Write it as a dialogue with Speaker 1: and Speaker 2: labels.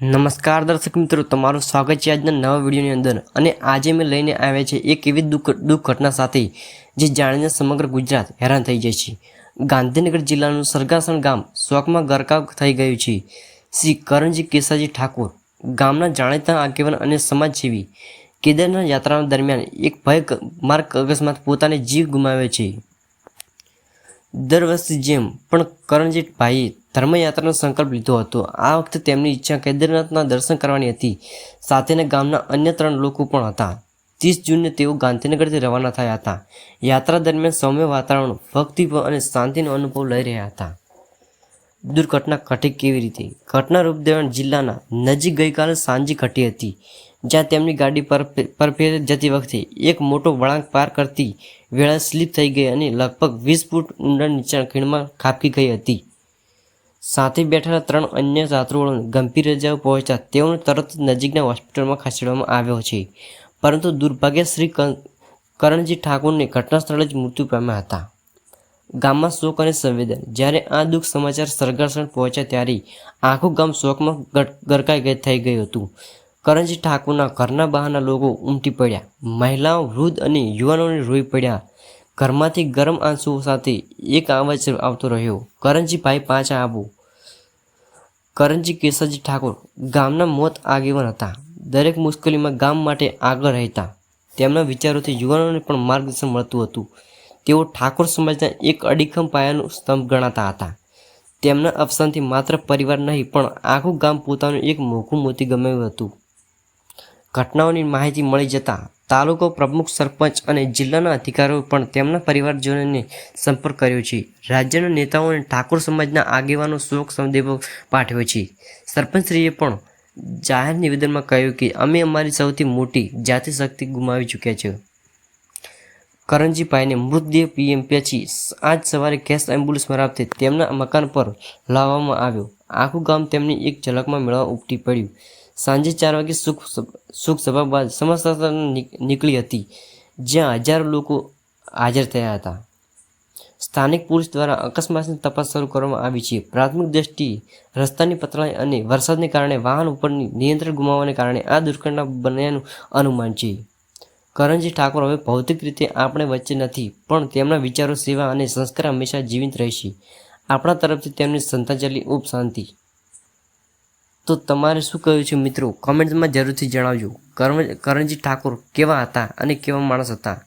Speaker 1: નમસ્કાર દર્શક મિત્રો, તમારું સ્વાગત છે આજના નવા વિડીયોની અંદર. અને આજે મેં લઈને આવ્યા છે એક એવી દુઃખ દુઃખ ઘટના સાથે જે જાણીને સમગ્ર ગુજરાત હેરાન થઈ જાય છે. ગાંધીનગર જિલ્લાનું સરગાસણ ગામ શોકમાં ગરકાવ થઈ ગયું છે. શ્રી કરણજી કેસાજી ઠાકોર ગામના જાણીતા આગેવાન અને સમાજસેવી કેદારનાથ યાત્રા દરમિયાન એક ભય માર્ગ અકસ્માત પોતાને જીવ ગુમાવ્યો છે. દર વર્ષની જેમ, પણ કરણજીતભાઈએ ધર્મયાત્રાનો સંકલ્પ લીધો હતો. આ વખતે તેમની ઈચ્છા કેદારનાથના દર્શન કરવાની હતી. સાથેના ગામના અન્ય ત્રણ લોકો પણ હતા. ત્રીસ જૂને તેઓ ગાંધીનગરથી રવાના થયા હતા. યાત્રા દરમિયાન સૌમ્ય વાતાવરણ, ભક્તિભાવ અને શાંતિનો અનુભવ લઈ રહ્યા હતા. દુર્ઘટના ઘટી કેવી રીતે? ઘટના રૂપદેવણ જિલ્લાના નજીક ગઈકાલે સાંજે ઘટી હતી, જ્યાં તેમની ગાડી પર પરફેર જતી વખતે એક મોટો વળાંક પાર કરતી વેળા સ્લીપ થઈ ગઈ અને લગભગ વીસ ફૂટ ઊંડા નીચા ખીણમાં ખાબકી ગઈ હતી. સાથે બેઠેલા ત્રણ અન્ય યાત્રુઓને ગંભીર રજાઓ પહોંચતા તેઓને તરત નજીકના હોસ્પિટલમાં ખસેડવામાં આવ્યો છે. પરંતુ દુર્ભાગ્ય શ્રી કરણજી ઠાકોરને ઘટના સ્થળે જ મૃત્યુ પામ્યા હતા. ગામમાં શોક અને સંવેદન. જ્યારે આ દુઃખ સમાચાર સરગાસણ પહોંચ્યા ત્યારે આખું ગામ શોકમાં ગરકાઈ થઈ ગયું હતું. કરણજી ઠાકોરના ઘરના બહારના લોકો ઉમટી પડ્યા. મહિલાઓ વૃદ્ધ અને યુવાનોને રોઈ પડ્યા. ઘરમાંથી ગરમ આંસુઓ સાથે એક અવાજ આવતો રહ્યો. કરણજીભાઈ પાછા આવો. કરણજી કેશવજી ઠાકોર ગામના મોત આગેવાન હતા. દરેક મુશ્કેલીમાં ગામ માટે આગળ રહેતા. તેમના વિચારોથી યુવાનોને પણ માર્ગદર્શન મળતું હતું. તેઓ ઠાકોર સમાજના એક અડીખમ પાયાનું સ્તંભ ગણાતા હતા. તેમના અવસાનથી માત્ર પરિવાર નહીં, પણ આખું ગામ પોતાનું એક મોઘું મોતી ગમાવ્યું હતું. ઘટનાઓની માહિતી મળી જતાં તાલુકો પ્રમુખ સરપંચ અને જિલ્લાના અધિકારીઓ પણ તેમના પરિવારજનોને સંપર્ક કર્યો છે. રાજ્યના નેતાઓને ઠાકોર સમાજના આગેવાનો શોક સંદેશો પાઠવ્યો છે. સરપંચશ્રીએ પણ જાહેર નિવેદનમાં કહ્યું કે, અમે અમારી સૌથી મોટી જાતિ શક્તિ ગુમાવી ચૂક્યા છે. કરણજીભાઈને મૃતદેહ પીએમ પછી આજ સવારે ગેસ એમ્બ્યુલન્સ મરાવતે તેમના મકાન પર લાવવામાં આવ્યો. આખું ગામ તેમની એક ઝલકમાં મેળવવા ઉપટી પડ્યું. સાંજે ચાર વાગે સુખ સુખ સભા બાદ સમસ્યા નીકળી હતી, જ્યાં હજારો લોકો હાજર થયા હતા. સ્થાનિક પોલીસ દ્વારા અકસ્માતની તપાસ શરૂ કરવામાં આવી છે. પ્રાથમિક દ્રષ્ટિએ રસ્તાની પતળાઈ અને વરસાદને કારણે વાહન ઉપરની નિયંત્રણ ગુમાવવાને કારણે આ દુર્ઘટના બન્યાનું અનુમાન છે. કરણજી ઠાકોર હવે ભૌતિક રીતે આપણે વચ્ચે નથી, પણ તેમના વિચારો સેવા અને સંસ્કાર હંમેશા જીવિત રહેશે. આપણા તરફથી તેમની શ્રદ્ધાંજલિ ઉપ શાંતિ. તો તમારે શું કહ્યું છે મિત્રો? કોમેન્ટમાં જરૂરથી જણાવજો. કરણ કરણજી ઠાકોર કેવા હતા અને કેવા માણસ હતા?